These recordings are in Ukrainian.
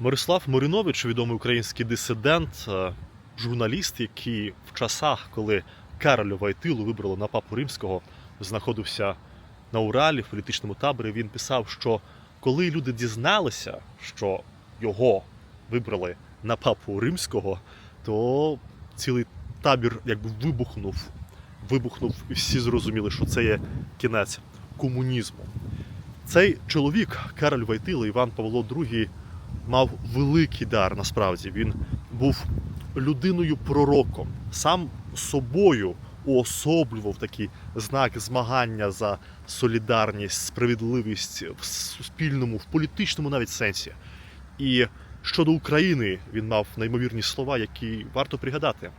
Мирослав Маринович, відомий український дисидент, е, журналіст, який в часах, коли Кароля Вайтилу вибрали на папу римського, знаходився на Уралі в політичному таборі. Він писав, що коли люди дізналися, що його вибрали на папу римського, то цілий табір якби вибухнув. Вибухнув, і всі зрозуміли, що це є кінець комунізму. Цей чоловік, Кароль Войтила, Іван Павло II, мав великий дар насправді. Він був людиною-пророком, сам собою уособлював такий знак змагання за солідарність, справедливість в суспільному, в політичному навіть сенсі. І щодо України він мав неймовірні слова, які варто пригадати.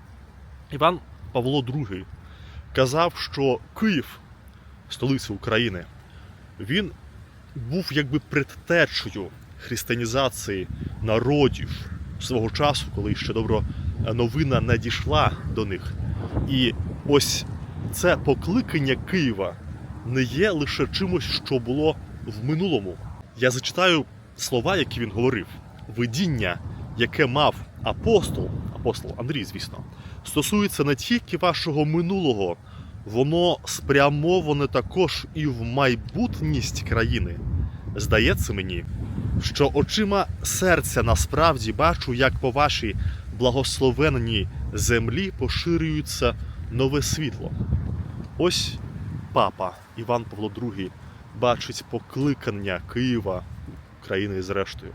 Іван Павло II казав, що Київ, столиця України, він був якби предтечею християнізації народів свого часу, коли ще добро новина не дійшла до них. І ось це покликання Києва не є лише чимось, що було в минулому. Я зачитаю слова, які він говорив. Видіння, яке мав апостол, апостол Андрій, звісно, стосується не тільки вашого минулого, воно спрямоване також і в майбутність країни. Здається мені, що очима серця насправді бачу, як по вашій благословенній землі поширюється нове світло. Ось папа Іван Павло II бачить покликання Києва, України зрештою.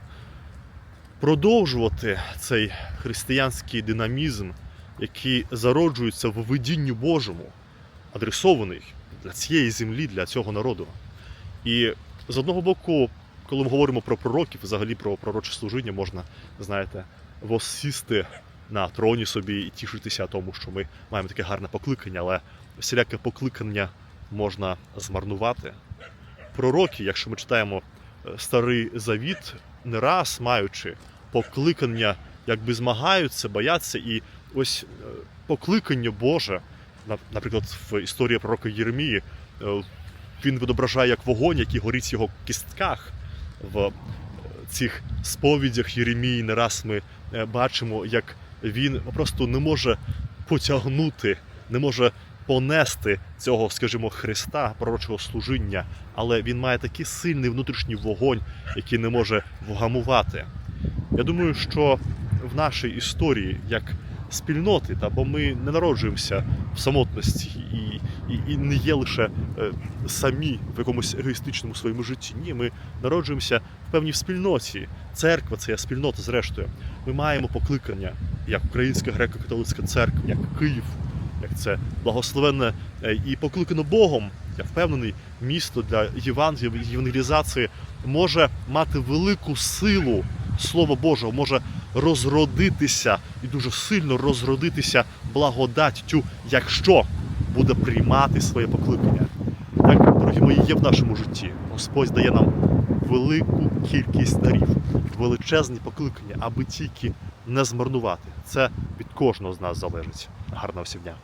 Продовжувати цей християнський динамізм, який зароджується в видінню Божому, адресований для цієї землі, для цього народу. І з одного боку, коли ми говоримо про пророків, взагалі про пророче служіння, можна, знаєте, воссісти на троні собі і тішитися тому, що ми маємо таке гарне покликання, але всіляке покликання можна змарнувати. Пророки, якщо ми читаємо е, старий завіт, не раз маючи покликання, якби змагаються, бояться, і ось е, покликання Боже, на- наприклад, в історії пророка Єремії, е, він відображає як вогонь, який горить в його кістках. В цих сповідях Єремії не раз ми е, бачимо, як він просто не може потягнути, не може понести цього, скажімо, Христа, пророчого служіння, але він має такий сильний внутрішній вогонь, який не може вгамувати. Я думаю, що в нашій історії, як спільноти, та бо ми не народжуємося в самотності і, і, і не є лише е, самі в якомусь егоїстичному своєму житті. Ні, ми народжуємося в певній спільноті. Церква це є спільнота, зрештою. Ми маємо покликання як Українська греко-католицька церква, як Київ, як це благословенне е, і покликано Богом. Я впевнений, місто для євангелізації може мати велику силу Слова Божого, може розродитися і дуже сильно розродитися благодаттю, якщо буде приймати своє покликання. Так, дорогі мої, є в нашому житті. Господь дає нам велику кількість дарів, величезні покликання, аби тільки не змарнувати. Це від кожного з нас залежить. Гарного всім дня!